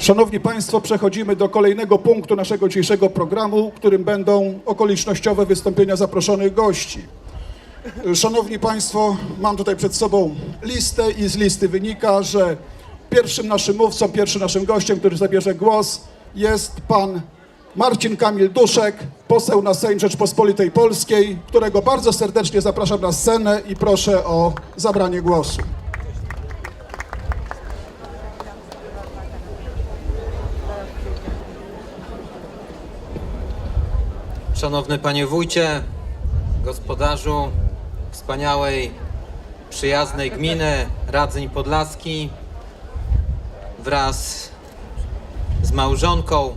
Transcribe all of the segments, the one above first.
Szanowni Państwo, przechodzimy do kolejnego punktu naszego dzisiejszego programu, którym będą okolicznościowe wystąpienia zaproszonych gości. Szanowni Państwo, mam tutaj przed sobą listę i z listy wynika, że pierwszym naszym mówcą, pierwszym naszym gościem, który zabierze głos jest pan Marcin Kamil Duszek, poseł na Sejm Rzeczpospolitej Polskiej, którego bardzo serdecznie zapraszam na scenę i proszę o zabranie głosu. Szanowny Panie Wójcie, gospodarzu wspaniałej, przyjaznej gminy Radzyń Podlaski wraz z małżonką,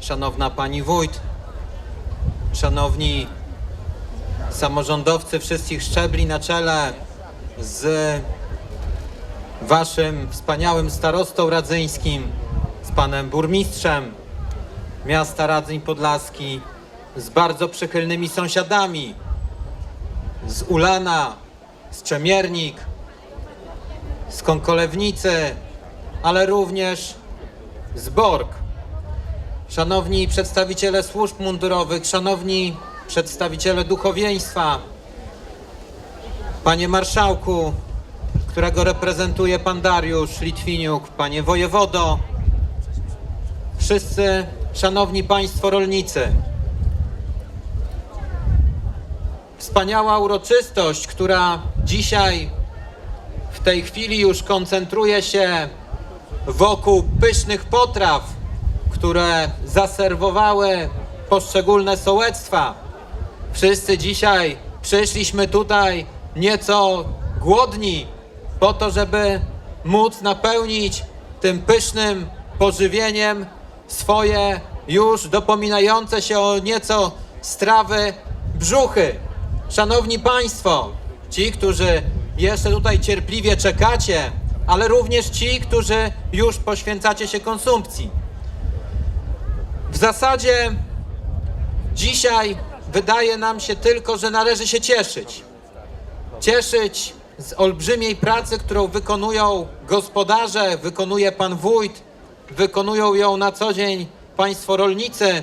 Szanowna Pani Wójt, Szanowni samorządowcy wszystkich szczebli na czele z Waszym wspaniałym starostą radzyńskim, z Panem Burmistrzem, miasta Radzyń Podlaski z bardzo przychylnymi sąsiadami z Ulana, z Czemiernik, z Konkolewnicy, ale również z Borg. Szanowni przedstawiciele służb mundurowych, szanowni przedstawiciele duchowieństwa, panie marszałku, którego reprezentuje pan Dariusz Litwiniuk, panie wojewodo, wszyscy szanowni państwo rolnicy. Wspaniała uroczystość, która dzisiaj w tej chwili już koncentruje się wokół pysznych potraw, które zaserwowały poszczególne sołectwa. Wszyscy dzisiaj przyszliśmy tutaj nieco głodni, po to, żeby móc napełnić tym pysznym pożywieniem swoje już dopominające się o nieco strawy brzuchy. Szanowni Państwo, ci, którzy jeszcze tutaj cierpliwie czekacie, ale również ci, którzy już poświęcacie się konsumpcji. W zasadzie dzisiaj wydaje nam się tylko, że należy się cieszyć. Cieszyć z olbrzymiej pracy, którą wykonują gospodarze, wykonuje pan wójt, wykonują ją na co dzień państwo rolnicy,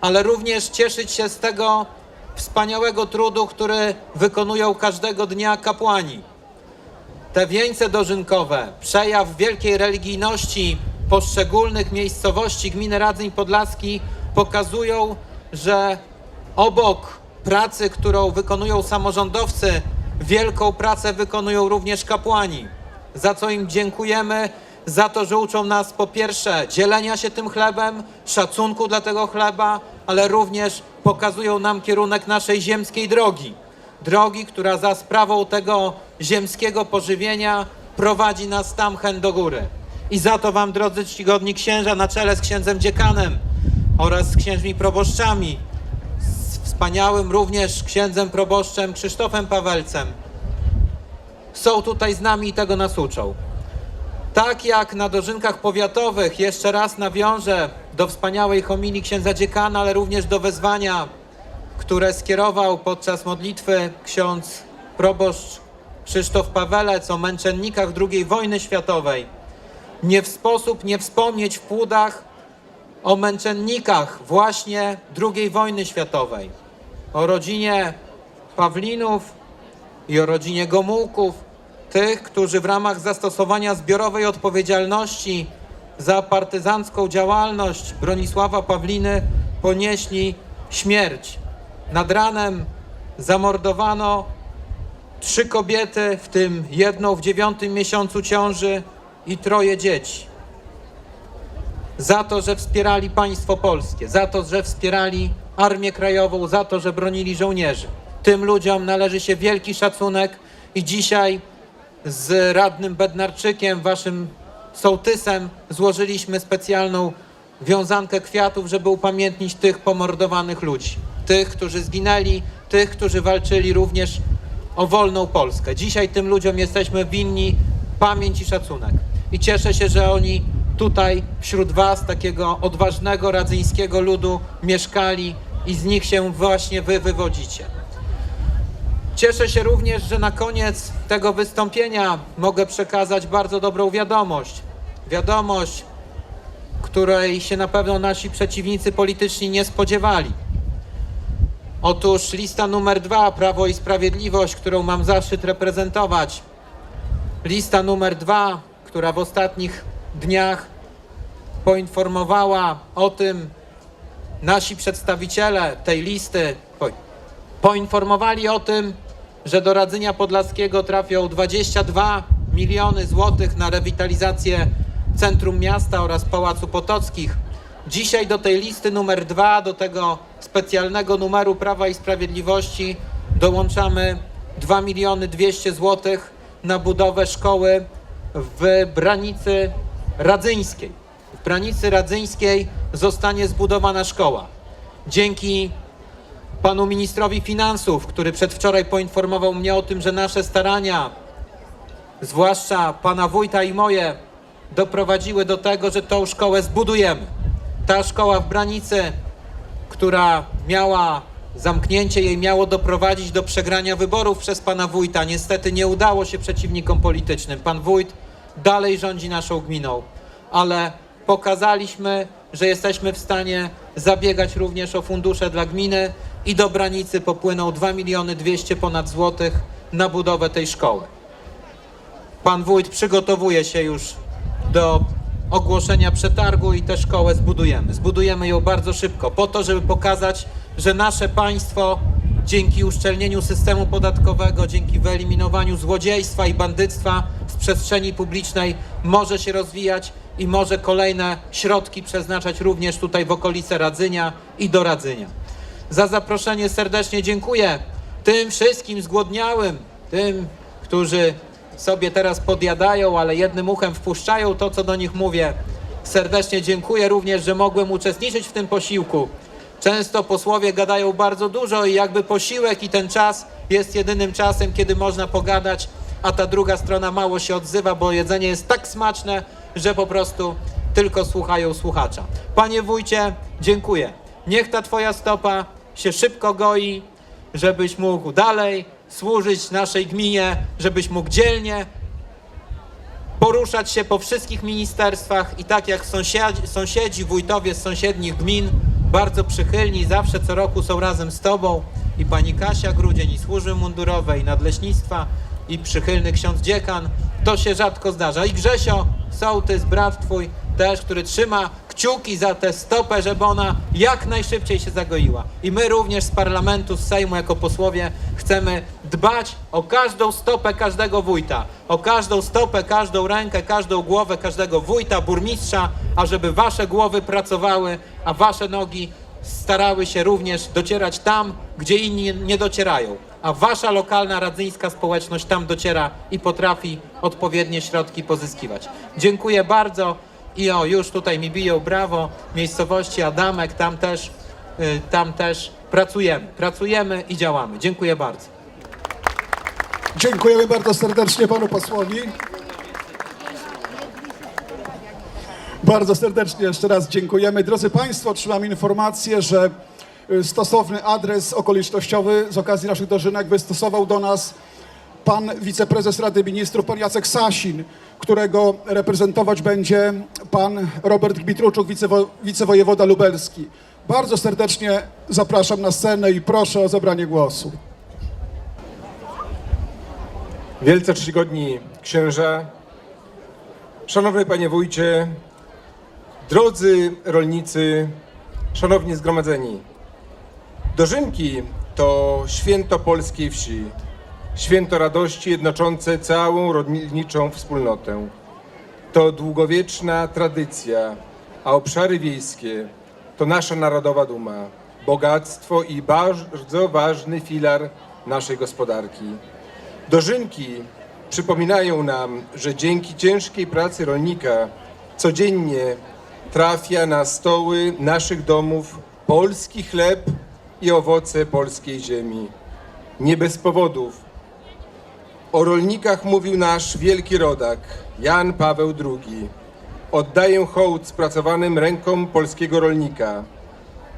ale również cieszyć się z tego wspaniałego trudu, który wykonują każdego dnia kapłani. Te wieńce dożynkowe, przejaw wielkiej religijności poszczególnych miejscowości gminy Radzyń Podlaski pokazują, że obok pracy, którą wykonują samorządowcy, wielką pracę wykonują również kapłani. Za co im dziękujemy, za to, że uczą nas po pierwsze dzielenia się tym chlebem, szacunku dla tego chleba, ale również pokazują nam kierunek naszej ziemskiej drogi. Drogi, która za sprawą tego ziemskiego pożywienia prowadzi nas tamchen do góry. I za to Wam, drodzy czcigodni księża, na czele z księdzem dziekanem oraz z księżmi proboszczami, z wspaniałym również księdzem proboszczem Krzysztofem Pawelcem, są tutaj z nami i tego nas uczą. Tak jak na dożynkach powiatowych, jeszcze raz nawiążę do wspaniałej homilii księdza dziekana, ale również do wezwania, które skierował podczas modlitwy ksiądz proboszcz Krzysztof Pawelec o męczennikach II wojny światowej. Nie w sposób nie wspomnieć w płudach o męczennikach właśnie II wojny światowej, o rodzinie Pawlinów i o rodzinie Gomułków, tych, którzy w ramach zastosowania zbiorowej odpowiedzialności za partyzancką działalność Bronisława Pawliny ponieśli śmierć. Nad ranem zamordowano trzy kobiety, w tym jedną w dziewiątym miesiącu ciąży i troje dzieci. Za to, że wspierali państwo polskie, za to, że wspierali Armię Krajową, za to, że bronili żołnierzy. Tym ludziom należy się wielki szacunek i dzisiaj z radnym Bednarczykiem, waszym sołtysem, złożyliśmy specjalną wiązankę kwiatów, żeby upamiętnić tych pomordowanych ludzi. Tych, którzy zginęli, tych, którzy walczyli również o wolną Polskę. Dzisiaj tym ludziom jesteśmy winni pamięć i szacunek. I cieszę się, że oni tutaj wśród was, takiego odważnego radzyńskiego ludu, mieszkali i z nich się właśnie wy wywodzicie. Cieszę się również, że na koniec tego wystąpienia mogę przekazać bardzo dobrą wiadomość. Wiadomość, której się na pewno nasi przeciwnicy polityczni nie spodziewali. Otóż lista numer dwa, Prawo i Sprawiedliwość, którą mam zaszczyt reprezentować. Lista numer dwa, która w ostatnich dniach poinformowała o tym, nasi przedstawiciele tej listy po, poinformowali o tym, że do Radzenia Podlaskiego trafią 22 miliony złotych na rewitalizację centrum miasta oraz Pałacu Potockich. Dzisiaj do tej listy numer dwa, do tego specjalnego numeru Prawa i Sprawiedliwości dołączamy 2 miliony 200 złotych na budowę szkoły w Branicy Radzyńskiej. W Branicy Radzyńskiej zostanie zbudowana szkoła. Dzięki panu ministrowi finansów, który przedwczoraj poinformował mnie o tym, że nasze starania, zwłaszcza pana wójta i moje, doprowadziły do tego, że tą szkołę zbudujemy. Ta szkoła w Branicy, która miała zamknięcie jej miało doprowadzić do przegrania wyborów przez pana wójta. Niestety nie udało się przeciwnikom politycznym. Pan wójt dalej rządzi naszą gminą, ale pokazaliśmy, że jesteśmy w stanie zabiegać również o fundusze dla gminy i do Branicy popłyną 2 miliony 200 ponad złotych na budowę tej szkoły. Pan wójt przygotowuje się już do ogłoszenia przetargu i tę szkołę zbudujemy. Zbudujemy ją bardzo szybko, po to, żeby pokazać, że nasze państwo dzięki uszczelnieniu systemu podatkowego, dzięki wyeliminowaniu złodziejstwa i bandyctwa z przestrzeni publicznej może się rozwijać i może kolejne środki przeznaczać również tutaj w okolice Radzynia i do Radzynia. Za zaproszenie serdecznie dziękuję tym wszystkim zgłodniałym, tym, którzy sobie teraz podjadają, ale jednym uchem wpuszczają to, co do nich mówię. Serdecznie dziękuję również, że mogłem uczestniczyć w tym posiłku. Często posłowie gadają bardzo dużo i jakby posiłek i ten czas jest jedynym czasem, kiedy można pogadać, a ta druga strona mało się odzywa, bo jedzenie jest tak smaczne, że po prostu tylko słuchają słuchacza. Panie wójcie, dziękuję. Niech ta twoja stopa się szybko goi, żebyś mógł dalej służyć naszej gminie, żebyś mógł dzielnie poruszać się po wszystkich ministerstwach i tak jak sąsiedzi, sąsiedzi wójtowie z sąsiednich gmin, bardzo przychylni, zawsze co roku są razem z Tobą i pani Kasia Grudzień i służby mundurowej, i nadleśnictwa i przychylny ksiądz dziekan, to się rzadko zdarza. I Grzesio, sołtys, brat Twój też, który trzyma kciuki za tę stopę, żeby ona jak najszybciej się zagoiła. I my również z parlamentu, z Sejmu jako posłowie chcemy dbać o każdą stopę każdego wójta, o każdą stopę, każdą rękę, każdą głowę każdego wójta, burmistrza, ażeby wasze głowy pracowały, a wasze nogi starały się również docierać tam, gdzie inni nie docierają. A wasza lokalna radzyńska społeczność tam dociera i potrafi odpowiednie środki pozyskiwać. Dziękuję bardzo. I o, już tutaj mi biją brawo, miejscowości Adamek, tam też, y, tam też pracujemy. Pracujemy i działamy. Dziękuję bardzo. Dziękujemy bardzo serdecznie panu posłowi. Bardzo serdecznie jeszcze raz dziękujemy. Drodzy Państwo, otrzymam informację, że y, stosowny adres okolicznościowy z okazji naszych dożynek wystosował do nas pan wiceprezes Rady Ministrów, pan Jacek Sasin, którego reprezentować będzie pan Robert Gmitruczuk, wicewo, wicewojewoda lubelski. Bardzo serdecznie zapraszam na scenę i proszę o zabranie głosu. Wielce czcigodni księża, szanowny panie wójcie, drodzy rolnicy, szanowni zgromadzeni. Dożynki to święto polskiej wsi, święto radości jednoczące całą rolniczą wspólnotę. To długowieczna tradycja, a obszary wiejskie to nasza narodowa duma, bogactwo i bardzo ważny filar naszej gospodarki. Dożynki przypominają nam, że dzięki ciężkiej pracy rolnika codziennie trafia na stoły naszych domów polski chleb i owoce polskiej ziemi. Nie bez powodów. O rolnikach mówił nasz wielki rodak, Jan Paweł II. Oddaję hołd spracowanym rękom polskiego rolnika.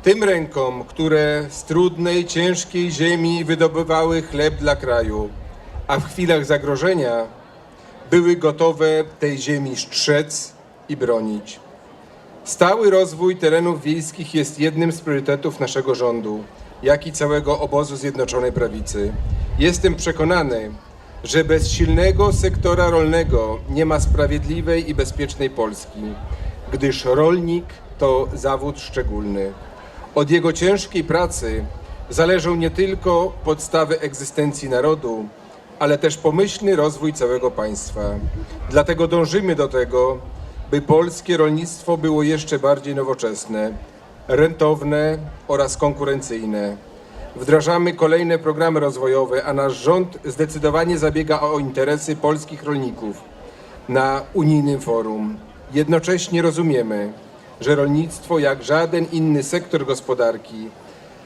Tym rękom, które z trudnej, ciężkiej ziemi wydobywały chleb dla kraju, a w chwilach zagrożenia były gotowe tej ziemi strzec i bronić. Stały rozwój terenów wiejskich jest jednym z priorytetów naszego rządu, jak i całego obozu Zjednoczonej Prawicy. Jestem przekonany, że bez silnego sektora rolnego nie ma sprawiedliwej i bezpiecznej Polski, gdyż rolnik to zawód szczególny. Od jego ciężkiej pracy zależą nie tylko podstawy egzystencji narodu, ale też pomyślny rozwój całego państwa. Dlatego dążymy do tego, by polskie rolnictwo było jeszcze bardziej nowoczesne, rentowne oraz konkurencyjne. Wdrażamy kolejne programy rozwojowe, a nasz rząd zdecydowanie zabiega o interesy polskich rolników na unijnym forum. Jednocześnie rozumiemy, że rolnictwo, jak żaden inny sektor gospodarki,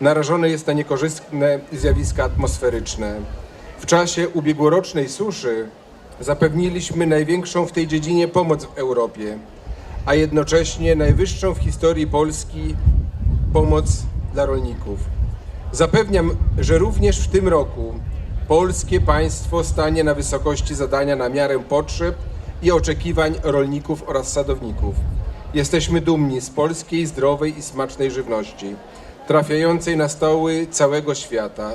narażone jest na niekorzystne zjawiska atmosferyczne. W czasie ubiegłorocznej suszy zapewniliśmy największą w tej dziedzinie pomoc w Europie, a jednocześnie najwyższą w historii Polski pomoc dla rolników. Zapewniam, że również w tym roku polskie państwo stanie na wysokości zadania na miarę potrzeb i oczekiwań rolników oraz sadowników. Jesteśmy dumni z polskiej, zdrowej i smacznej żywności, trafiającej na stoły całego świata,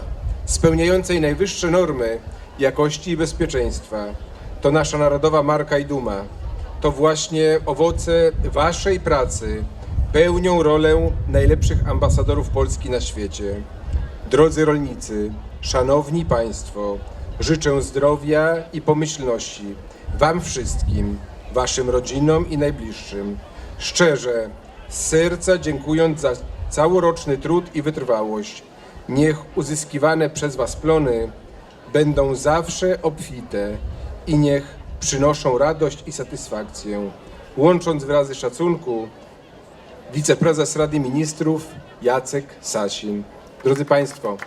spełniającej najwyższe normy jakości i bezpieczeństwa. To nasza narodowa marka i duma. To właśnie owoce Waszej pracy pełnią rolę najlepszych ambasadorów Polski na świecie. Drodzy rolnicy, szanowni Państwo, życzę zdrowia i pomyślności Wam wszystkim, Waszym rodzinom i najbliższym. Szczerze, z serca dziękując za całoroczny trud i wytrwałość. Niech uzyskiwane przez Was plony będą zawsze obfite i niech przynoszą radość i satysfakcję. Łącząc wyrazy szacunku, wiceprezes Rady Ministrów Jacek Sasin. Drodzy Państwo,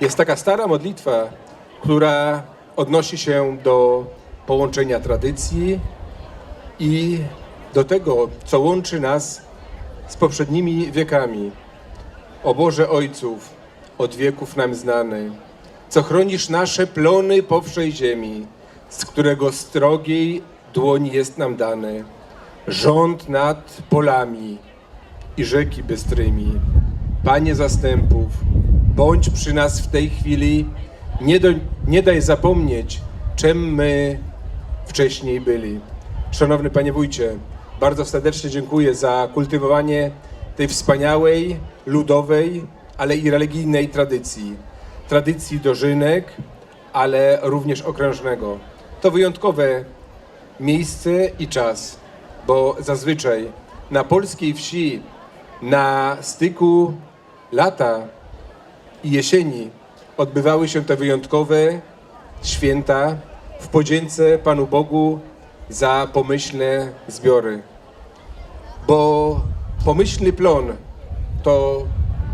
jest taka stara modlitwa, która odnosi się do połączenia tradycji i do tego, co łączy nas z poprzednimi wiekami. O Boże Ojców, od wieków nam znany, co chronisz nasze plony powszej ziemi, z którego strogiej dłoni jest nam dany, rząd nad polami i rzeki bystrymi. Panie zastępów, bądź przy nas w tej chwili, nie, do, nie daj zapomnieć, czym my wcześniej byli. Szanowny Panie Wójcie, bardzo serdecznie dziękuję za kultywowanie tej wspaniałej, ludowej, ale i religijnej tradycji. Tradycji dożynek, ale również okrężnego. To wyjątkowe miejsce i czas, bo zazwyczaj na polskiej wsi, na styku lata i jesieni odbywały się te wyjątkowe święta w podzięce Panu Bogu za pomyślne zbiory. Bo pomyślny plon to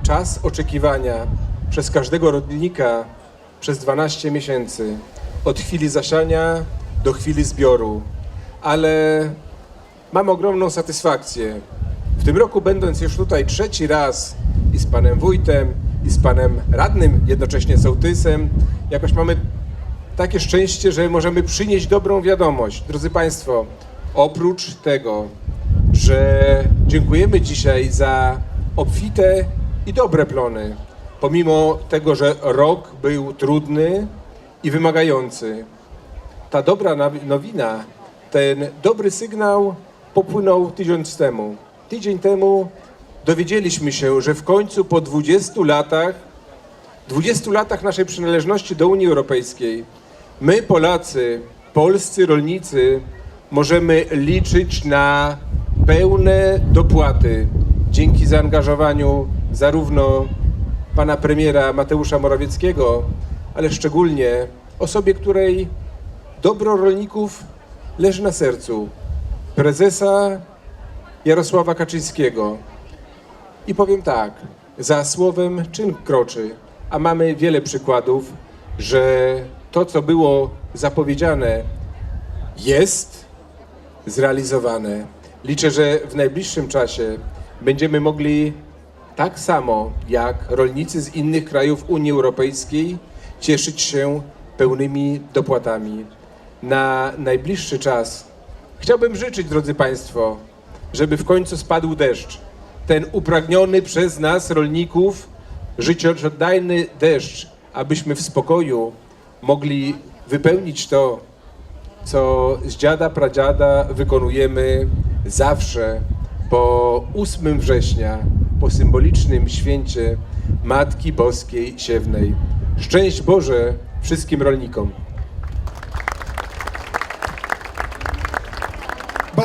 czas oczekiwania przez każdego rodnika przez 12 miesięcy, od chwili zasiania do chwili zbioru. Ale mam ogromną satysfakcję. W tym roku, będąc już tutaj trzeci raz i z panem wójtem, i z panem radnym, jednocześnie sołtysem, jakoś mamy takie szczęście, że możemy przynieść dobrą wiadomość. Drodzy Państwo, oprócz tego, że dziękujemy dzisiaj za obfite i dobre plony, pomimo tego, że rok był trudny i wymagający, ta dobra nowina, ten dobry sygnał popłynął tydzień temu. Tydzień temu dowiedzieliśmy się, że w końcu po 20 latach 20 latach naszej przynależności do Unii Europejskiej, my Polacy, polscy rolnicy, możemy liczyć na pełne dopłaty dzięki zaangażowaniu zarówno pana premiera Mateusza Morawieckiego, ale szczególnie osobie, której dobro rolników leży na sercu, prezesa Jarosława Kaczyńskiego. I powiem tak, za słowem czyn kroczy, a mamy wiele przykładów, że to, co było zapowiedziane, jest zrealizowane. Liczę, że w najbliższym czasie będziemy mogli tak samo jak rolnicy z innych krajów Unii Europejskiej cieszyć się pełnymi dopłatami. na najbliższy czas chciałbym życzyć, drodzy Państwo, żeby w końcu spadł deszcz. Ten upragniony przez nas, rolników, życiodajny deszcz, abyśmy w spokoju mogli wypełnić to, co z dziada pradziada wykonujemy zawsze po 8 września, po symbolicznym święcie Matki Boskiej Siewnej. Szczęść Boże wszystkim rolnikom.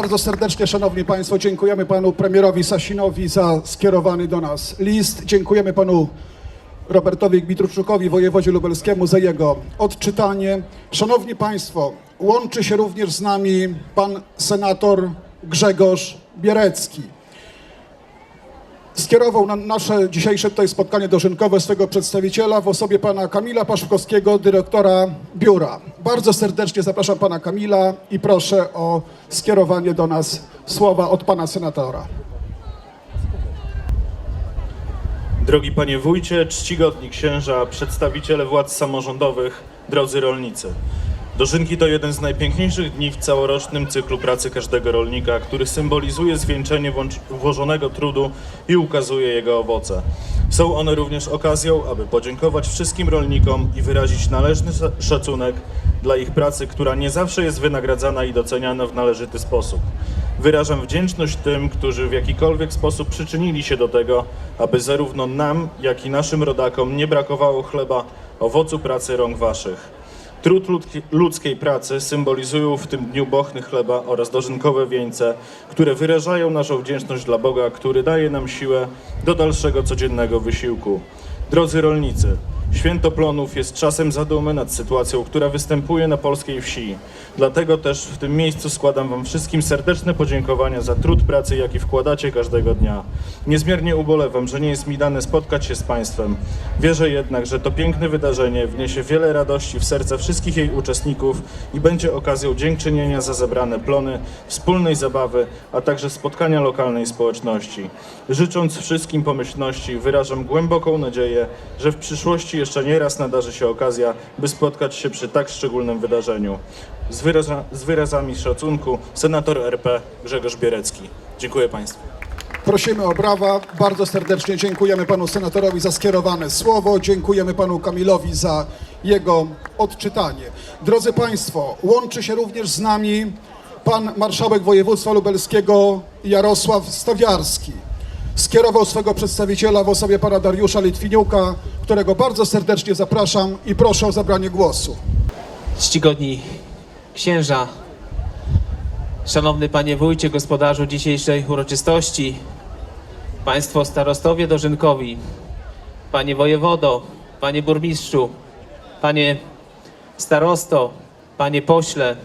Bardzo serdecznie, Szanowni Państwo, dziękujemy Panu Premierowi Sasinowi za skierowany do nas list. Dziękujemy Panu Robertowi Gmitruczukowi, wojewodzie lubelskiemu, za jego odczytanie. Szanowni Państwo, łączy się również z nami Pan Senator Grzegorz Bierecki. Skierował na nasze dzisiejsze tutaj spotkanie dożynkowe swego przedstawiciela w osobie pana Kamila Paszkowskiego, dyrektora biura. Bardzo serdecznie zapraszam pana Kamila i proszę o skierowanie do nas słowa od pana senatora. Drogi panie wójcie, czcigodni księża, przedstawiciele władz samorządowych, drodzy rolnicy. Dożynki to jeden z najpiękniejszych dni w całorocznym cyklu pracy każdego rolnika, który symbolizuje zwieńczenie włożonego trudu i ukazuje jego owoce. Są one również okazją, aby podziękować wszystkim rolnikom i wyrazić należny sza- szacunek dla ich pracy, która nie zawsze jest wynagradzana i doceniana w należyty sposób. Wyrażam wdzięczność tym, którzy w jakikolwiek sposób przyczynili się do tego, aby zarówno nam, jak i naszym rodakom nie brakowało chleba, owocu pracy rąk waszych. Trud ludzkiej pracy symbolizują w tym dniu bochny chleba oraz dożynkowe wieńce, które wyrażają naszą wdzięczność dla Boga, który daje nam siłę do dalszego codziennego wysiłku. Drodzy rolnicy, Święto Plonów jest czasem zadumy nad sytuacją, która występuje na polskiej wsi. Dlatego też w tym miejscu składam Wam wszystkim serdeczne podziękowania za trud pracy, jaki wkładacie każdego dnia. Niezmiernie ubolewam, że nie jest mi dane spotkać się z Państwem. Wierzę jednak, że to piękne wydarzenie wniesie wiele radości w serca wszystkich jej uczestników i będzie okazją dziękczynienia za zebrane plony, wspólnej zabawy, a także spotkania lokalnej społeczności. Życząc wszystkim pomyślności, wyrażam głęboką nadzieję, że w przyszłości jeszcze nie raz nadarzy się okazja, by spotkać się przy tak szczególnym wydarzeniu. Z, wyraza, z wyrazami szacunku, senator RP Grzegorz Bierecki. Dziękuję Państwu. Prosimy o brawa. Bardzo serdecznie dziękujemy panu senatorowi za skierowane słowo. Dziękujemy panu Kamilowi za jego odczytanie. Drodzy Państwo, łączy się również z nami pan marszałek województwa lubelskiego Jarosław Stawiarski. Skierował swego przedstawiciela w osobie pana Dariusza Litwiniuka, którego bardzo serdecznie zapraszam i proszę o zabranie głosu. czcigodni księża, szanowny panie wójcie, gospodarzu dzisiejszej uroczystości, państwo starostowie dożynkowi, panie wojewodo, panie burmistrzu, panie starosto, panie pośle.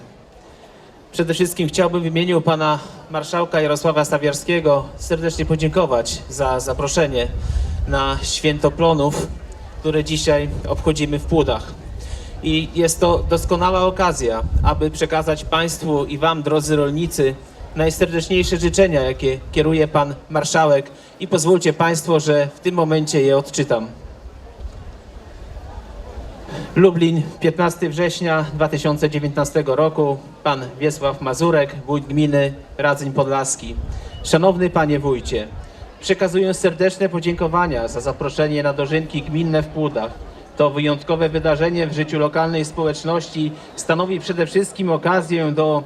Przede wszystkim chciałbym w imieniu pana marszałka Jarosława Stawiarskiego serdecznie podziękować za zaproszenie na święto plonów, które dzisiaj obchodzimy w Płudach. I jest to doskonała okazja, aby przekazać Państwu i Wam, drodzy rolnicy, najserdeczniejsze życzenia, jakie kieruje Pan Marszałek i pozwólcie Państwo, że w tym momencie je odczytam. Lublin, 15 września 2019 roku. Pan Wiesław Mazurek, wójt gminy Radzyń Podlaski. Szanowny Panie Wójcie, przekazuję serdeczne podziękowania za zaproszenie na dożynki gminne w Płudach. To wyjątkowe wydarzenie w życiu lokalnej społeczności stanowi przede wszystkim okazję do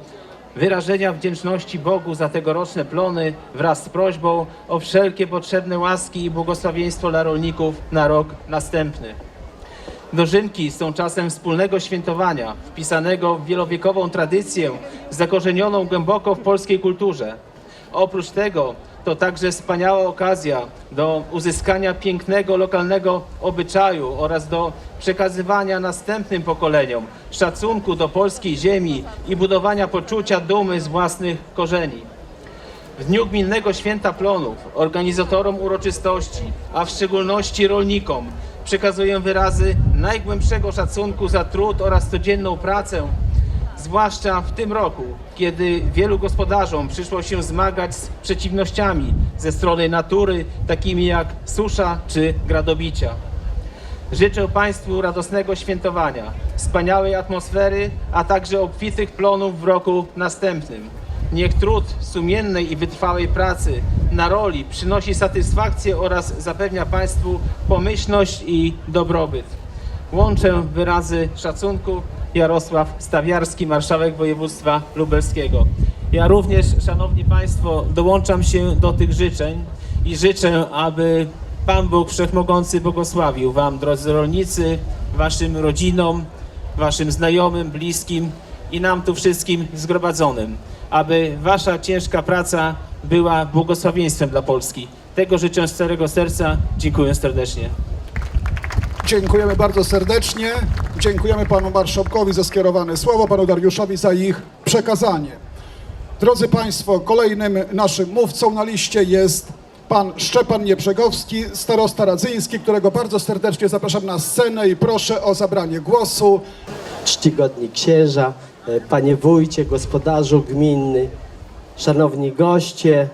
wyrażenia wdzięczności Bogu za tegoroczne plony wraz z prośbą o wszelkie potrzebne łaski i błogosławieństwo dla rolników na rok następny. Dożynki są czasem wspólnego świętowania, wpisanego w wielowiekową tradycję, zakorzenioną głęboko w polskiej kulturze. Oprócz tego to także wspaniała okazja do uzyskania pięknego lokalnego obyczaju oraz do przekazywania następnym pokoleniom szacunku do polskiej ziemi i budowania poczucia dumy z własnych korzeni. W dniu gminnego święta plonów organizatorom uroczystości, a w szczególności rolnikom, przekazuję wyrazy najgłębszego szacunku za trud oraz codzienną pracę, zwłaszcza w tym roku, kiedy wielu gospodarzom przyszło się zmagać z przeciwnościami ze strony natury, takimi jak susza czy gradobicia. Życzę Państwu radosnego świętowania, wspaniałej atmosfery, a także obfitych plonów w roku następnym. Niech trud sumiennej i wytrwałej pracy na roli przynosi satysfakcję oraz zapewnia Państwu pomyślność i dobrobyt. Łączę wyrazy szacunku Jarosław Stawiarski, marszałek województwa lubelskiego. Ja również, szanowni państwo, dołączam się do tych życzeń i życzę, aby Pan Bóg Wszechmogący błogosławił wam, drodzy rolnicy, waszym rodzinom, waszym znajomym, bliskim i nam tu wszystkim zgromadzonym, aby wasza ciężka praca była błogosławieństwem dla Polski. Tego życzę z całego serca. Dziękuję serdecznie. Dziękujemy bardzo serdecznie. Dziękujemy panu marszałkowi za skierowane słowo, panu Dariuszowi za ich przekazanie. Drodzy Państwo, kolejnym naszym mówcą na liście jest pan Szczepan Niebrzegowski, starosta radzyński, którego bardzo serdecznie zapraszam na scenę i proszę o zabranie głosu. czcigodni księża, panie wójcie, gospodarzu gminny, szanowni goście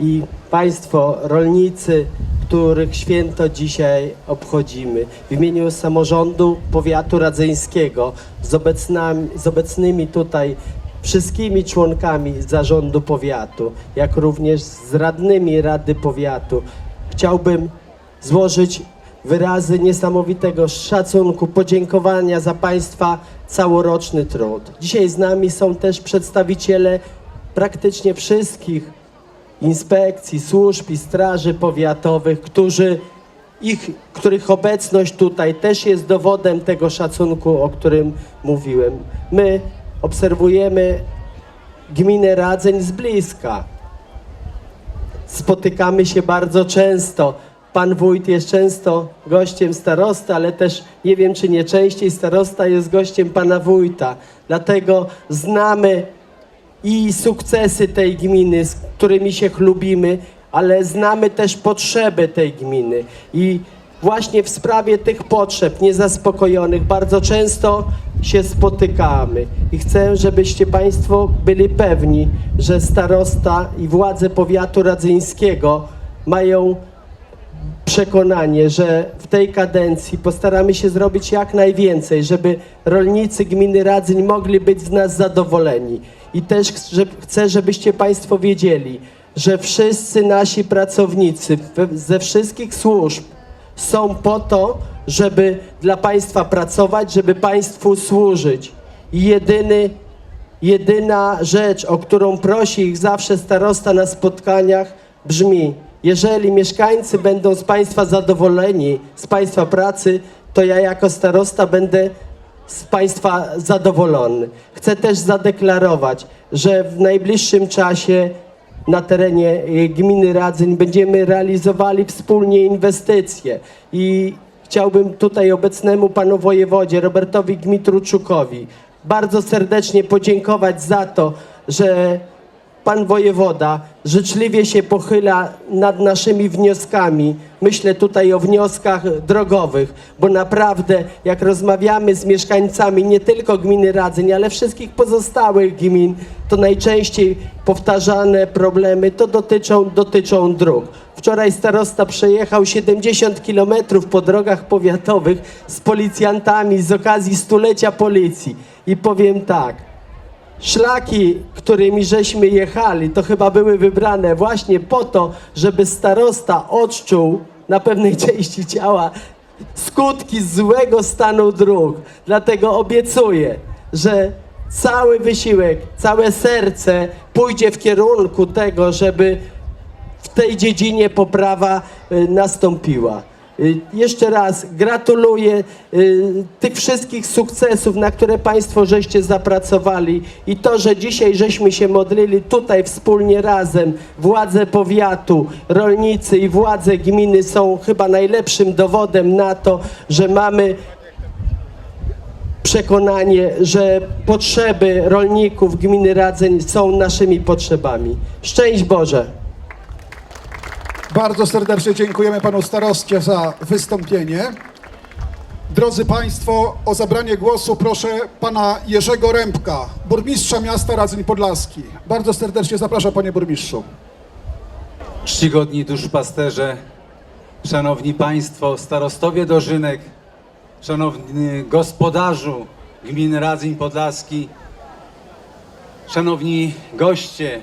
i państwo rolnicy, których święto dzisiaj obchodzimy. W imieniu samorządu powiatu radzyńskiego z, obecnami, z obecnymi tutaj wszystkimi członkami zarządu powiatu, jak również z radnymi Rady Powiatu, chciałbym złożyć wyrazy niesamowitego szacunku, podziękowania za Państwa całoroczny trud. Dzisiaj z nami są też przedstawiciele praktycznie wszystkich inspekcji, służb i straży powiatowych, którzy, ich, których obecność tutaj też jest dowodem tego szacunku, o którym mówiłem. My obserwujemy gminę Radzeń z bliska spotykamy się bardzo często. Pan wójt jest często gościem starosty, ale też nie wiem, czy nie częściej starosta jest gościem pana wójta. Dlatego znamy i sukcesy tej gminy, z którymi się chlubimy, ale znamy też potrzeby tej gminy. I właśnie w sprawie tych potrzeb niezaspokojonych bardzo często się spotykamy. I chcę, żebyście Państwo byli pewni, że starosta i władze powiatu radzyńskiego mają przekonanie, że w tej kadencji postaramy się zrobić jak najwięcej, żeby rolnicy gminy Radzyń mogli być z nas zadowoleni. I też chcę, żebyście Państwo wiedzieli, że wszyscy nasi pracownicy ze wszystkich służb są po to, żeby dla Państwa pracować, żeby Państwu służyć. I jedyny Jedyna rzecz, o którą prosi ich zawsze starosta na spotkaniach, brzmi: Jeżeli mieszkańcy będą z Państwa zadowoleni, z Państwa pracy, to ja jako starosta będę z Państwa zadowolony. Chcę też zadeklarować, że w najbliższym czasie na terenie y, gminy Radzyń będziemy realizowali wspólnie inwestycje i chciałbym tutaj obecnemu panu wojewodzie Robertowi Gmitruczukowi bardzo serdecznie podziękować za to, że pan wojewoda życzliwie się pochyla nad naszymi wnioskami. Myślę tutaj o wnioskach drogowych, bo naprawdę jak rozmawiamy z mieszkańcami nie tylko gminy Radzyń, ale wszystkich pozostałych gmin, to najczęściej powtarzane problemy to dotyczą, dotyczą dróg. Wczoraj starosta przejechał 70 kilometrów po drogach powiatowych z policjantami z okazji stulecia policji. I powiem tak, Szlaki, którymi żeśmy jechali, to chyba były wybrane właśnie po to, żeby starosta odczuł na pewnej części ciała skutki złego stanu dróg. Dlatego obiecuję, że cały wysiłek, całe serce pójdzie w kierunku tego, żeby w tej dziedzinie poprawa y, nastąpiła. Y, Jeszcze raz gratuluję y, tych wszystkich sukcesów, na które Państwo żeście zapracowali i to, że dzisiaj żeśmy się modlili tutaj wspólnie razem, władze powiatu, rolnicy i władze gminy są chyba najlepszym dowodem na to, że mamy przekonanie, że potrzeby rolników gminy Radzeń są naszymi potrzebami. Szczęść Boże! Bardzo serdecznie dziękujemy panu starostie za wystąpienie. Drodzy Państwo, o zabranie głosu proszę pana Jerzego Rębka, burmistrza miasta Radzyń Podlaski. Bardzo serdecznie zapraszam panie burmistrzu. czcigodni duszpasterze, Szanowni Państwo, starostowie Dożynek, Szanowny Gospodarzu Gminy Radzyń Podlaski, Szanowni goście,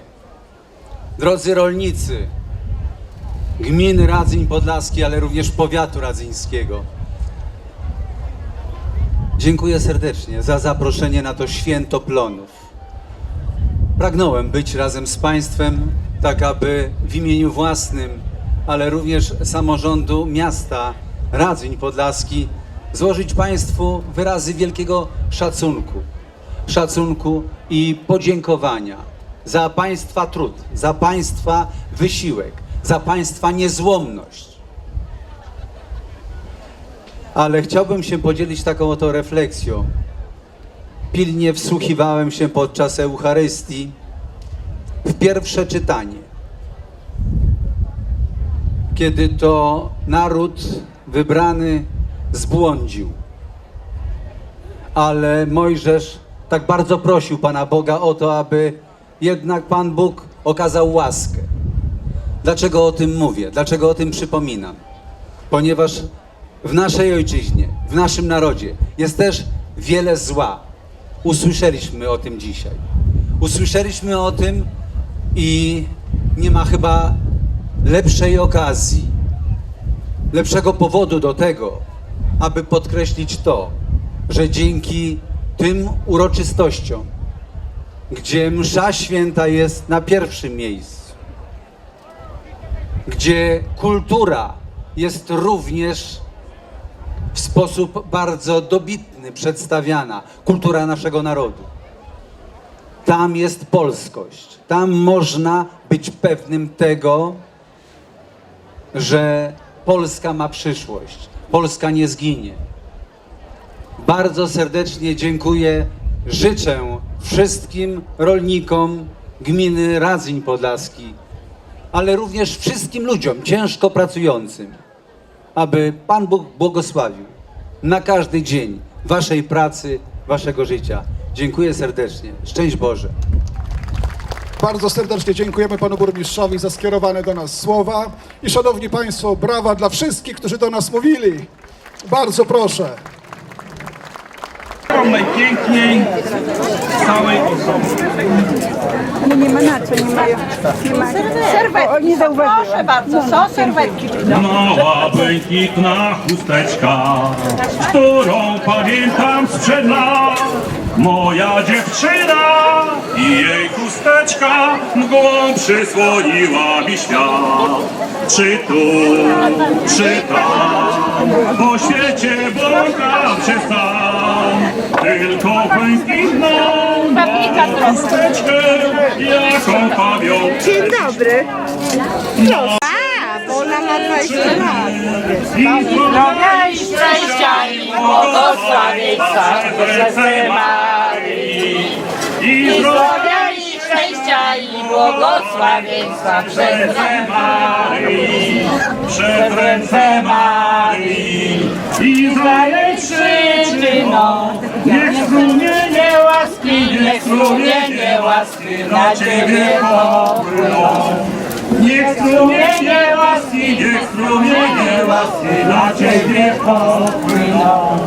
drodzy rolnicy Gminy Radzyń Podlaski, ale również powiatu radzyńskiego. Dziękuję serdecznie za zaproszenie na to święto plonów. Pragnąłem być razem z Państwem, tak aby w imieniu własnym, ale również samorządu miasta Radzyń Podlaski złożyć Państwu wyrazy wielkiego szacunku. Szacunku i podziękowania za Państwa trud, za Państwa wysiłek, za Państwa niezłomność. Ale chciałbym się podzielić taką oto refleksją. Pilnie wsłuchiwałem się podczas Eucharystii w pierwsze czytanie, kiedy to naród wybrany zbłądził. Ale Mojżesz tak bardzo prosił Pana Boga o to, aby jednak Pan Bóg okazał łaskę. Dlaczego o tym mówię? Dlaczego o tym przypominam? Ponieważ w naszej ojczyźnie, w naszym narodzie jest też wiele zła. Usłyszeliśmy o tym dzisiaj. Usłyszeliśmy o tym i nie ma chyba lepszej okazji, lepszego powodu do tego, aby podkreślić to, że dzięki tym uroczystościom, gdzie msza święta jest na pierwszym miejscu, gdzie kultura jest również w sposób bardzo dobitny przedstawiana, kultura naszego narodu. Tam jest polskość. Tam można być pewnym tego, że Polska ma przyszłość. Polska nie zginie. Bardzo serdecznie dziękuję. Życzę wszystkim rolnikom gminy Radzyń Podlaski, ale również wszystkim ludziom ciężko pracującym, aby Pan Bóg błogosławił na każdy dzień Waszej pracy, Waszego życia. Dziękuję serdecznie. Szczęść Boże. Bardzo serdecznie dziękujemy panu burmistrzowi za skierowane do nas słowa. I szanowni państwo, brawa dla wszystkich, którzy do nas mówili. Bardzo proszę. Najpiękniej całej osoby. No nie ma na co, nie mają. Nie. Serwetki. Nie zauważyłam. Proszę bardzo, są serwetki. Mała błękitna chusteczka, którą pamiętam sprzed lat. Moja dziewczyna i jej chusteczka mgłą przysłoniła mi świat. Czy tu, czy tam, po świecie błąkam się sam. Tylko błękitną mam chusteczkę, jaką pamią Dzień dobry. A, ma 20 lat. Zdrowia i szczęścia i błogosławieństwa przez Marii. i Zdrowia i szczęścia i błogosławieństwa przez Marii, przez ręce Marii i za jej przyczyną. Niech strumienie łaski, niech strumienie łaski na Ciebie popłyną. Niech strumienie łaski, niech strumienie łaski na Ciebie popłyną.